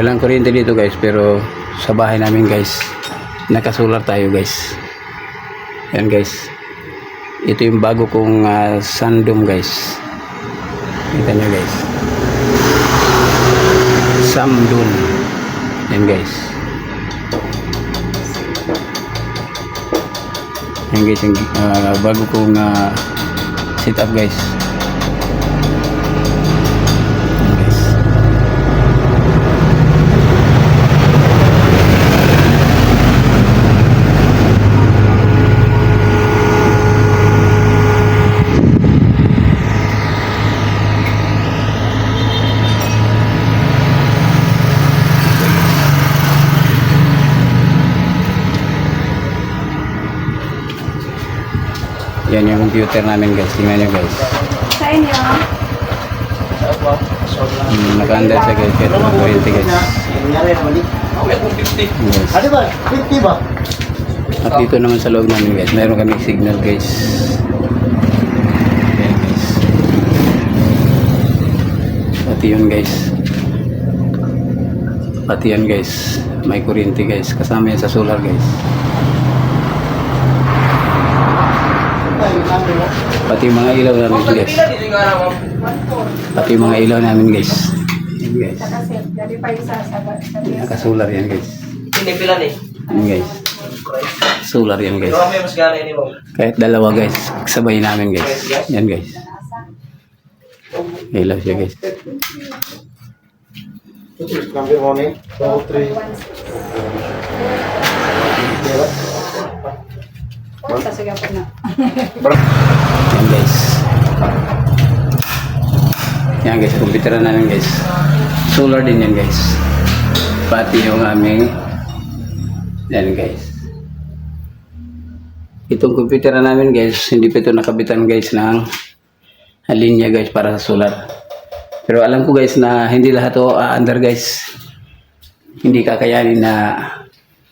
Walang kuryente dito guys pero sa bahay namin guys nakasular tayo guys. Yan guys. Ito yung bago kong uh, sandom guys. Kita nyo guys. Samdun. Yan guys. Yan guys yung uh, bago kong uh, setup guys. Yan yung computer namin guys. Tingnan nyo guys. Sa inyo, Hmm, naka-under siya guys. Walang kuryente guys. Yes. Ano ba? 50 ba? At dito naman sa loob namin guys, mayroon kami signal guys. Ayan guys. Pati yun guys. Pati yan guys. May kuryente guys. Kasama yan sa solar guys. Pati yung mga ilaw namin guys. Pati yung mga ilaw namin guys. Yan guys. Naka-solar yan guys. Hindi pila ni. Yan guys. Solar yan guys. Kahit dalawa guys, sabay namin guys. Yan guys. Ilaw siya guys. Cambio mo ni. 2, 3. Kasi po na. Guys. Yan guys, computer na namin guys. Solar din yan guys. Pati yung aming yan guys. Itong computer na namin guys, hindi pa ito nakabitan guys ng linya guys para sa solar. Pero alam ko guys na hindi lahat to under guys. Hindi kakayanin na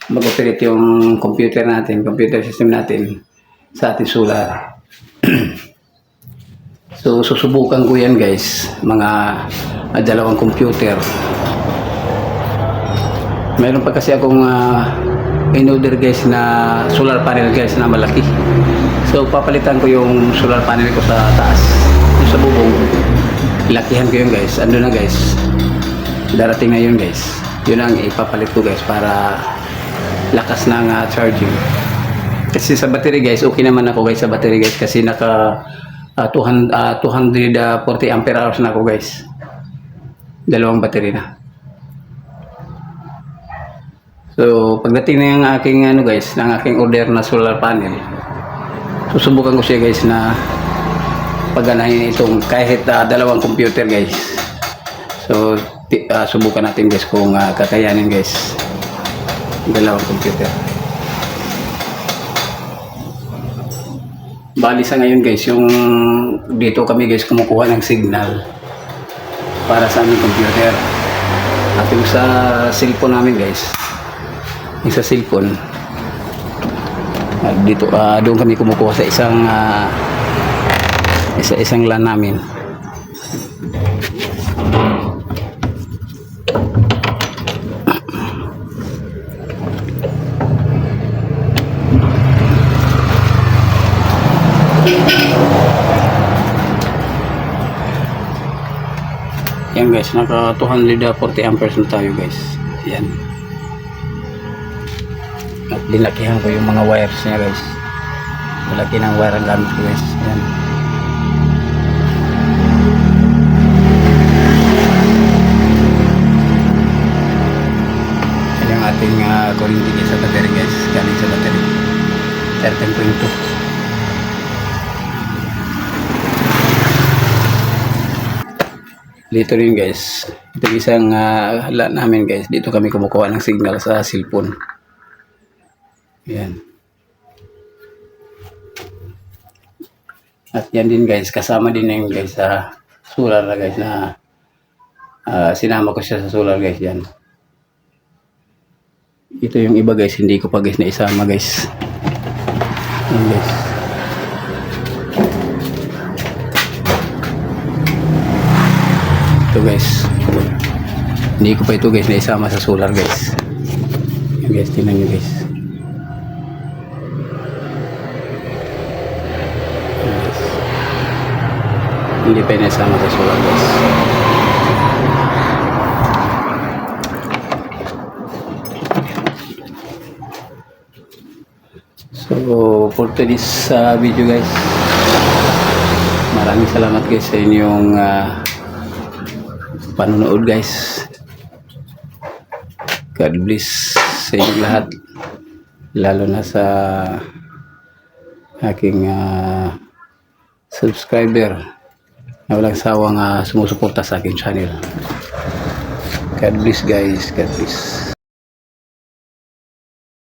mag-operate yung computer natin, computer system natin sa ating solar. So, susubukan ko yan guys, mga ah, dalawang computer. Meron pa kasi akong uh, in-order guys na solar panel guys na malaki. So, papalitan ko yung solar panel ko sa taas. Yung sa bubong, ilakihan ko yun guys. Ando na guys. Darating na yun guys. Yun ang ipapalit ko guys para lakas ng ah, charging. Kasi sa battery guys, okay naman ako guys sa battery guys kasi naka ah, 200, ah, 240 ampere hours na ako guys. Dalawang battery na. So, pagdating na yung aking ano guys, ng aking order na solar panel, susubukan ko siya guys na paganahin itong kahit ah, dalawang computer guys. So, ah, subukan natin guys kung ah, kakayanin guys. Dalawang computer. Bali sa ngayon guys, yung dito kami guys kumukuha ng signal para sa aming computer. At yung sa cellphone namin guys, yung sa cellphone, ah, dito ah, doon kami kumukuha sa isang ah, isa isang LAN namin. Yan guys, naka 240 amperes na tayo guys. Yan. At dinakihan ko yung mga wires niya guys. Malaki ng wire ang gamit ko guys. Yan. Yan yung ating uh, kurinti guys sa battery guys. Galing sa battery. 13.2. Dito rin guys. Ito isang uh, lot namin guys. Dito kami kumukuha ng signal sa cellphone. Yan. At yan din guys. Kasama din na yun guys sa solar na guys na ah, sinama ko siya sa solar guys yan. Ito yung iba guys. Hindi ko pa guys na isama guys. Yan guys. Ito guys. Hindi ko pa ito guys naisama sa solar guys. Yan guys, tingnan nyo guys. Hindi pa naisama sa solar guys. So, for today's uh, video guys, maraming salamat guys sa inyong uh, panonood guys. God bless sa inyong lahat. Lalo na sa aking uh, subscriber na walang sawang uh, sumusuporta sa aking channel. God bless guys. God bless.